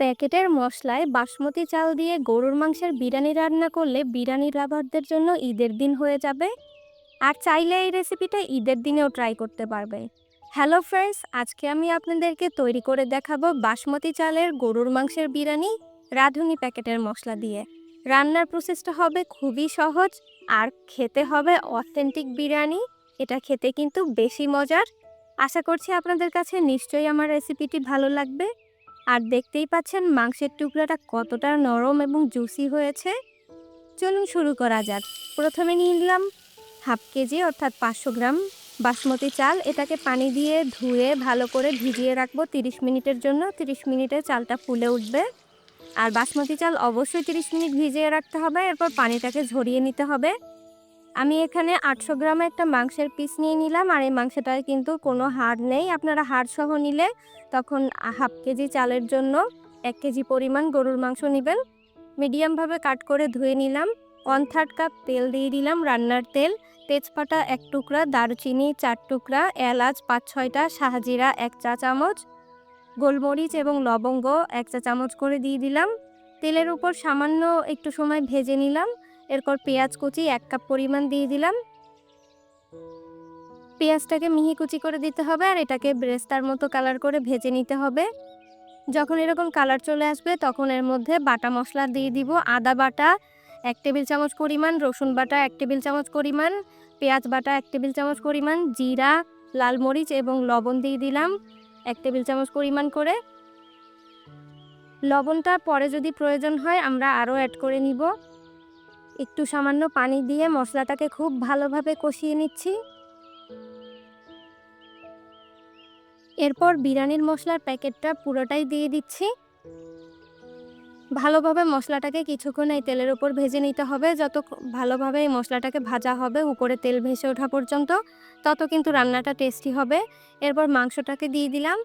প্যাকেটের মশলায় বাসমতি চাল দিয়ে গরুর মাংসের বিরিয়ানি রান্না করলে বিরিয়ানি লাভারদের জন্য ঈদের দিন হয়ে যাবে। আর চাইলে এই রেসিপিটা ঈদের দিনেও ট্রাই করতে পারবে। হ্যালো ফ্রেন্ডস, আজকে আমি আপনাদেরকে তৈরি করে দেখাবো বাসমতি চালের গরুর মাংসের বিরিয়ানি রাঁধুনি প্যাকেটের মশলা দিয়ে। রান্নার প্রসেসটা হবে খুবই সহজ আর খেতে হবে অথেন্টিক বিরিয়ানি। এটা খেতে কিন্তু বেশি মজার। আশা করছি আপনাদের কাছে নিশ্চয়ই আমার রেসিপিটি ভালো লাগবে। আর দেখতেই পাচ্ছেন মাংসের টুকরাটা কতটা নরম এবং জুসি হয়েছে। চলুন শুরু করা যাক। প্রথমে নিয়ে নিলাম হাফ কেজি অর্থাৎ পাঁচশো গ্রাম বাসমতি চাল। এটাকে পানি দিয়ে ধুয়ে ভালো করে ভিজিয়ে রাখব তিরিশ মিনিটের জন্য। তিরিশ মিনিটে চালটা ফুলে উঠবে। আর বাসমতি চাল অবশ্যই তিরিশ মিনিট ভিজিয়ে রাখতে হবে। এরপর পানিটাকে ঝরিয়ে নিতে হবে। আমি এখানে আটশো গ্রাম একটা মাংসের পিস নিয়ে নিলাম, আর এই মাংসটায় কিন্তু কোনো হাড় নেই। আপনারা হাড় সহ নিলে তখন হাফ কেজি চালের জন্য এক কেজি পরিমাণ গরুর মাংস নেবেন। মিডিয়ামভাবে কাট করে ধুয়ে নিলাম। ওয়ান থার্ড কাপ তেল দিয়ে দিলাম রান্নার তেল। তেজপাতা এক টুকরা, দারুচিনি চার টুকরা, এলাচ পাঁচ ছয়টা, শাহজিরা এক চা চামচ, গোলমরিচ এবং লবঙ্গ এক চা চামচ করে দিয়ে দিলাম। তেলের উপর সামান্য একটু সময় ভেজে নিলাম। এরপর পেঁয়াজ কুচি এক কাপ পরিমাণ দিয়ে দিলাম। পেঁয়াজটাকে মিহি কুচি করে দিতে হবে আর এটাকে ব্রেস্তার মতো কালার করে ভেজে নিতে হবে। যখন এরকম কালার চলে আসবে তখন এর মধ্যে বাটা মশলা দিয়ে দিব, আদা বাটা এক টেবিল চামচ পরিমাণ, রসুন বাটা এক টেবিল চামচ পরিমাণ, পেঁয়াজ বাটা এক টেবিল চামচ পরিমাণ, জিরা, লাল মরিচ এবং লবণ দিয়ে দিলাম এক টেবিল চামচ পরিমাণ করে। লবণটা পরে যদি প্রয়োজন হয় আমরা আরও অ্যাড করে নিব। একটু সামান্য পানি দিয়ে মশলাটাকে খুব ভালোভাবে কষিয়ে নিচ্ছি। এরপর বিরিয়ানির মশলার প্যাকেটটা পুরোটাই দিয়ে দিচ্ছি। ভালোভাবে মশলাটাকে কিছুক্ষণ এই তেলের উপর ভেজে নিতে হবে। যত ভালোভাবে এই মশলাটাকে ভাজা হবে, উপরে তেল ভেসে ওঠা পর্যন্ত, তত কিন্তু রান্নাটা টেস্টি হবে। এরপর মাংসটাকে দিয়ে দিলাম।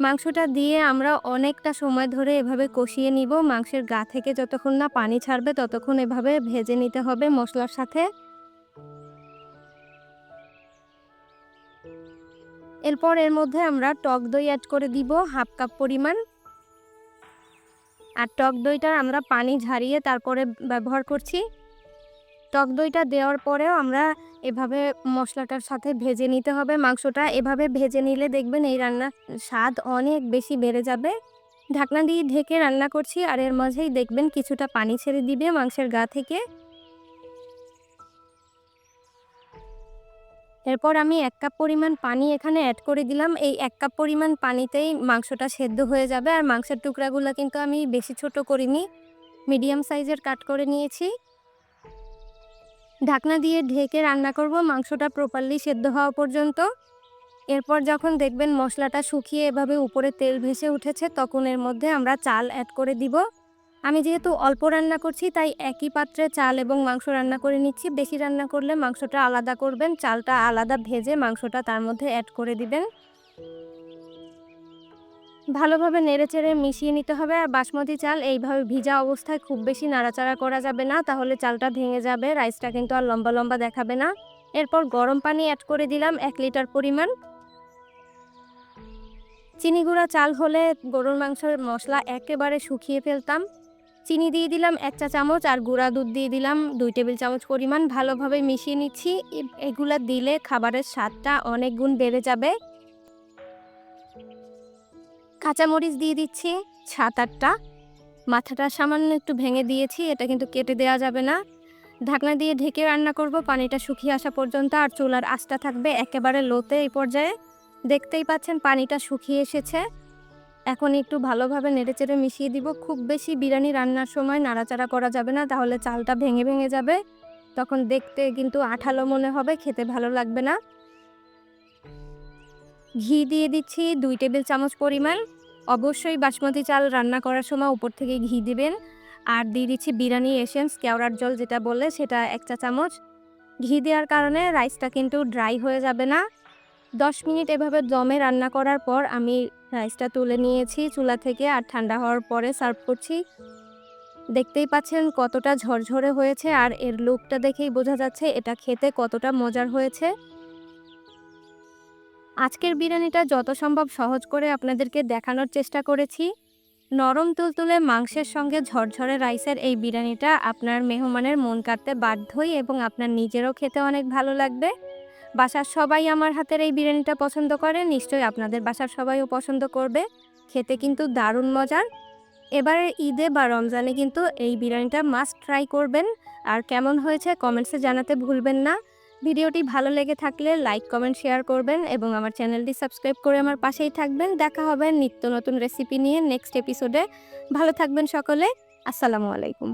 মাংসটা দিয়ে আমরা অনেকটা সময় ধরে এভাবে কষিয়ে নিব। মাংসের গা থেকে যতক্ষণ না পানি ছাড়বে, ততক্ষণ এভাবে ভেজে নিতে হবে মশলার সাথে। এরপর এর মধ্যে আমরা টক দই অ্যাড করে দিব, হাফ কাপ পরিমাণ। আর টক দইটা আমরা পানি ঝারিয়ে তারপরে ব্যবহার করছি। টক দইটা দেওয়ার পরেও আমরা এভাবে মশলাটার সাথে ভেজে নিতে হবে। মাংসটা এভাবে ভেজে নিলে দেখবেন এই রান্নার স্বাদ অনেক বেশি বেড়ে যাবে। ঢাকনা দিয়ে ঢেকে রান্না করছি আর এর মাঝেই দেখবেন কিছুটা পানি ছেড়ে দিবে মাংসের গা থেকে। এরপর আমি এক কাপ পরিমাণ পানি এখানে অ্যাড করে দিলাম। এই এক কাপ পরিমাণ পানিতেই মাংসটা সেদ্ধ হয়ে যাবে। আর মাংসের টুকরাগুলো কিন্তু আমি বেশি ছোট করিনি মিডিয়াম সাইজের কাট করে নিয়েছি। ঢাকনা দিয়ে ঢেকে রান্না করব মাংসটা প্রপারলি সেদ্ধ হওয়া পর্যন্ত। এরপর যখন দেখবেন মশলাটা শুকিয়ে এভাবে উপরে তেল ভেসে উঠেছে, তখন এর মধ্যে আমরা চাল অ্যাড করে দিব। আমি যেহেতু অল্প রান্না করছি, তাই একই পাত্রে চাল এবং মাংস রান্না করে নিচ্ছি। বেশি রান্না করলে মাংসটা আলাদা করবেন, চালটা আলাদা ভেজে মাংসটা তার মধ্যে অ্যাড করে দিবেন। ভালোভাবে নেড়েচেড়ে মিশিয়ে নিতে হবে। আর বাসমতি চাল এইভাবে ভিজা অবস্থায় খুব বেশি নাড়াচাড়া করা যাবে না, তাহলে চালটা ভেঙে যাবে, রাইসটা কিন্তু আর লম্বা লম্বা দেখাবে না। এরপর গরম পানি অ্যাড করে দিলাম এক লিটার পরিমাণ। চিনি গুঁড়া চাল হলে গরুর মাংসের মশলা একেবারে শুকিয়ে ফেলতাম। চিনি দিয়ে দিলাম এক চা চামচ আর গুঁড়া দুধ দিয়ে দিলাম দুই টেবিল চামচ পরিমাণ। ভালোভাবে মিশিয়ে নিচ্ছি। এগুলা দিলে খাবারের স্বাদটা অনেক গুণ বেড়ে যাবে। কাঁচামরিচ দিয়ে দিচ্ছি সাত আটটা। মাথাটা সামান্য একটু ভেঙে দিয়েছি, এটা কিন্তু কেটে দেওয়া যাবে না। ঢাকনা দিয়ে ঢেকে রান্না করব। পানিটা শুকিয়ে আসা পর্যন্ত আর চুলার আঁচটা থাকবে একেবারে লোতে এই পর্যায়ে। দেখতেই পাচ্ছেন পানিটা শুকিয়ে এসেছে। এখন একটু ভালোভাবে নেড়েচেড়ে মিশিয়ে দিব। খুব বেশি বিরিয়ানি রান্নার সময় নাড়াচাড়া করা যাবে না, তাহলে চালটা ভেঙে ভেঙে যাবে। তখন দেখতে কিন্তু আঠালো মনে হবে, খেতে ভালো লাগবে না। ঘি দিয়ে দিচ্ছি দুই টেবিল চামচ পরিমাণ। অবশ্যই বাসমতি চাল রান্না করার সময় উপর থেকে ঘি দিবেন। আর দিয়ে দিচ্ছি বিরিয়ানি এসেন্স, কেওড়ার জল যেটা বলে সেটা এক চা চামচ। ঘি দেওয়ার কারণে রাইসটা কিন্তু ড্রাই হয়ে যাবে না। দশ মিনিট এভাবে দমে রান্না করার পর আমি রাইসটা তুলে নিয়েছি, চুলা থেকে, আর ঠান্ডা হওয়ার পরে সার্ভ করছি। দেখতেই পাচ্ছেন কতটা ঝরঝরে হয়েছে, আর এর লুকটা দেখেই বোঝা যাচ্ছে এটা খেতে কতটা মজার হয়েছে। আজকের বিরিয়ানিটা যত সম্ভব সহজ করে আপনাদেরকে দেখানোর চেষ্টা করেছি। নরম তুলতুলে মাংসের সঙ্গে ঝরঝরে রাইসের এই বিরিয়ানিটা আপনার মেহমানের মন কাটতে বাধ্যই এবং আপনার নিজেরও খেতে অনেক ভালো লাগবে। বাসার সবাই আমার হাতের এই বিরিয়ানিটা পছন্দ করে, নিশ্চয়ই আপনাদের বাসার সবাইও পছন্দ করবে। খেতে কিন্তু দারুণ মজার। এবারে ঈদে বা রমজানে কিন্তু এই বিরিয়ানিটা মাস্ট ট্রাই করবেন। আর কেমন হয়েছে কমেন্টসে জানাতে ভুলবেন না। ভিডিওটি ভালো লেগে থাকলে লাইক কমেন্ট শেয়ার করবেন এবং আমার চ্যানেলটি সাবস্ক্রাইব করে আমার পাশেই থাকবেন। দেখা হবে নিত্য নতুন রেসিপি নিয়ে নেক্সট এপিসোডে ভালো থাকবেন সকলে। আসসালামু আলাইকুম।